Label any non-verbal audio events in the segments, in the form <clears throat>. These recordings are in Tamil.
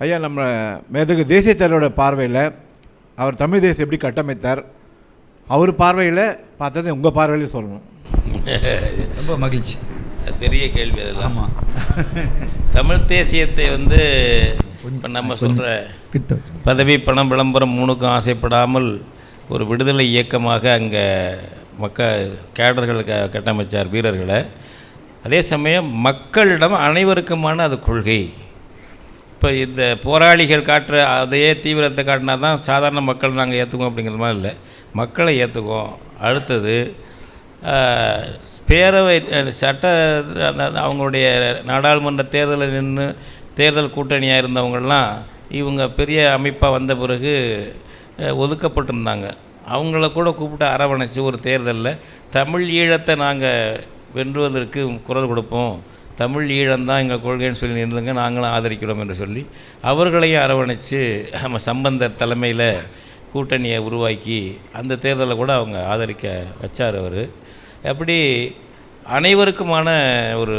ஐயா நம்ம மேதகு தேசிய தலைவரோட பார்வையில் அவர் தமிழ் தேசம் எப்படி கட்டமைத்தார் அவர் பார்வையில் பார்த்தது உங்கள் பார்வையிலையும் சொல்லணும். <laughs> ரொம்ப மகிழ்ச்சி. பெரிய கேள்வி அதெல்லாம். ஆமாம் <laughs> தமிழ் தேசியத்தை வந்து இப்போ நம்ம சொல்கிற பதவி பணம் விளம்பரம் மூணுக்கும் ஆசைப்படாமல் ஒரு விடுதலை இயக்கமாக அங்கே மக்கள் கேடர்கள் க கட்டமைச்சார் வீரர்களை. அதே சமயம் மக்களிடம் அனைவருக்குமான அது கொள்கை. இப்போ இந்த போராளிகள் காட்டுற அதே தீவிரத்தை காட்டினா தான் சாதாரண மக்கள் நாங்கள் ஏற்றுக்குவோம் அப்படிங்கிற மாதிரி இல்லை. மக்களை ஏற்றுக்குவோம் அடுத்தது பேரவை சட்ட அந்த அவங்களுடைய நாடாளுமன்ற தேர்தலில் நின்று தேர்தல் கூட்டணியாக இருந்தவங்கள்லாம் இவங்க பெரிய அமைப்பாக வந்த பிறகு ஒதுக்கப்பட்டிருந்தாங்க. அவங்கள கூட கூப்பிட்டு அரவணைச்சி ஒரு தேர்தலில் தமிழ் ஈழத்தை நாங்கள் வென்றுவதற்கு குரல் கொடுப்போம். தமிழ் ஈழம்தான் எங்கள் கொள்கைன்னு சொல்லி நின்றுங்க நாங்களும் ஆதரிக்கிறோம் என்று சொல்லி அவர்களையும் அரவணைச்சு நம்ம சம்பந்தர் தலைமையில் கூட்டணியை உருவாக்கி அந்த தேர்தலை கூட அவங்க ஆதரிக்க வச்சார் அவர். அப்படி அனைவருக்குமான ஒரு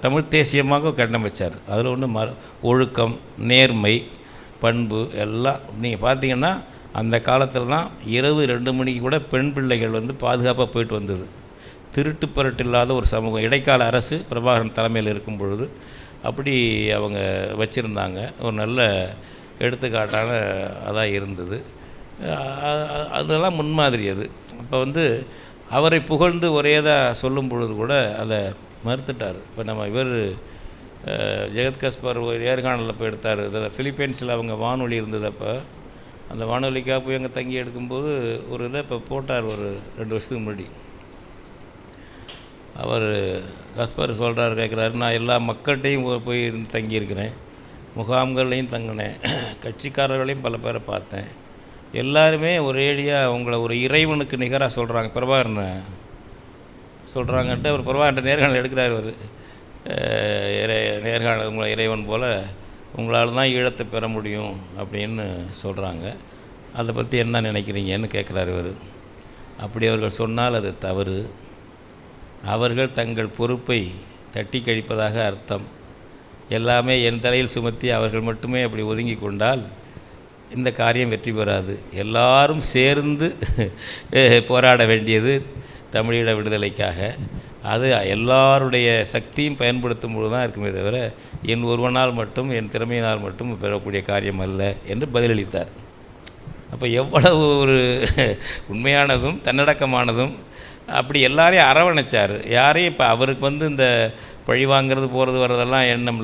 தமிழ் தேசியமாக கட்டமைச்சார் அதில் ஒன்று மர ஒழுக்கம் நேர்மை பண்பு எல்லாம் நீங்கள் பார்த்தீங்கன்னா அந்த காலத்தில் தான் இரவு ரெண்டு மணிக்கு கூட பெண் பிள்ளைகள் வந்து பாதுகாப்பாக போயிட்டு வந்தது. திருட்டு பரட்டு இல்லாத ஒரு சமூகம். இடைக்கால அரசு பிரபாகரன் தலைமையில் இருக்கும் பொழுது அப்படி அவங்க வச்சுருந்தாங்க. ஒரு நல்ல எடுத்துக்காட்டான அதாக இருந்தது. அதெல்லாம் முன்மாதிரி அது. அப்போ வந்து அவரை புகழ்ந்து ஒரேதாக சொல்லும் பொழுது கூட அதை மறுத்துட்டார். இப்போ நம்ம இவர் அஹ், ஜெகத் கஸ்பர் நேர்காணலில் போய் எடுத்தார். இதில் ஃபிலிப்பைன்ஸில் அவங்க வானொலி இருந்தது அப்போ. அந்த வானொலிக்காக போய் அங்கே தங்கி எடுக்கும்போது ஒரு இதை இப்போ போட்டார் ஒரு ரெண்டு வருஷத்துக்கு முன்னாடி. அவர் கஸ்பர் சொல்கிறாரு கேட்குறாரு நான் எல்லா மக்கள்கிட்டையும் போய் இருந்து தங்கியிருக்கிறேன். முகாம்கள்லையும் தங்கினேன். <clears throat> கட்சிக்காரர்களையும் பல பேரை பார்த்தேன். எல்லாருமே ஒரேடியாக அவங்கள ஒரு இறைவனுக்கு நிகராக சொல்கிறாங்க பிரபாகரனை சொல்கிறாங்கன்ட்டு அவர் பிரபாகரன் நேர்காணல் எடுக்கிறார் அவர். இறை நேர்காணல் உங்களை இறைவன் போல் உங்களால் தான் ஈழத்தை பெற முடியும் அப்படின்னு சொல்கிறாங்க அதை பற்றி என்ன நினைக்கிறீங்கன்னு கேட்குறாரு இவர் அப்படி அவர்கள் சொன்னால் அது தவறு. அவர்கள் தங்கள் பொறுப்பை தட்டி கழிப்பதாக அர்த்தம். எல்லாமே என் தலையில் சுமத்தி அவர்கள் மட்டுமே அப்படி ஒதுங்கி கொண்டால் இந்த காரியம் வெற்றி பெறாது. எல்லாரும் சேர்ந்து <laughs> போராட வேண்டியது தமிழீழ விடுதலைக்காக. அது எல்லாருடைய சக்தியும் பயன்படுத்தும் பொழுது தான் இருக்குமே தவிர என் ஒருவனால் மட்டும் என் திறமையினால் மட்டும் பெறக்கூடிய காரியம் அல்ல என்று பதிலளித்தார். அப்போ எவ்வளவு ஒரு <laughs> உண்மையானதும் தன்னடக்கமானதும் அப்படி எல்லாரையும் அரவணைச்சார். யாரையும் இப்போ அவருக்கு வந்து இந்த பழி வாங்குறது போகிறது வரதெல்லாம் எண்ணம்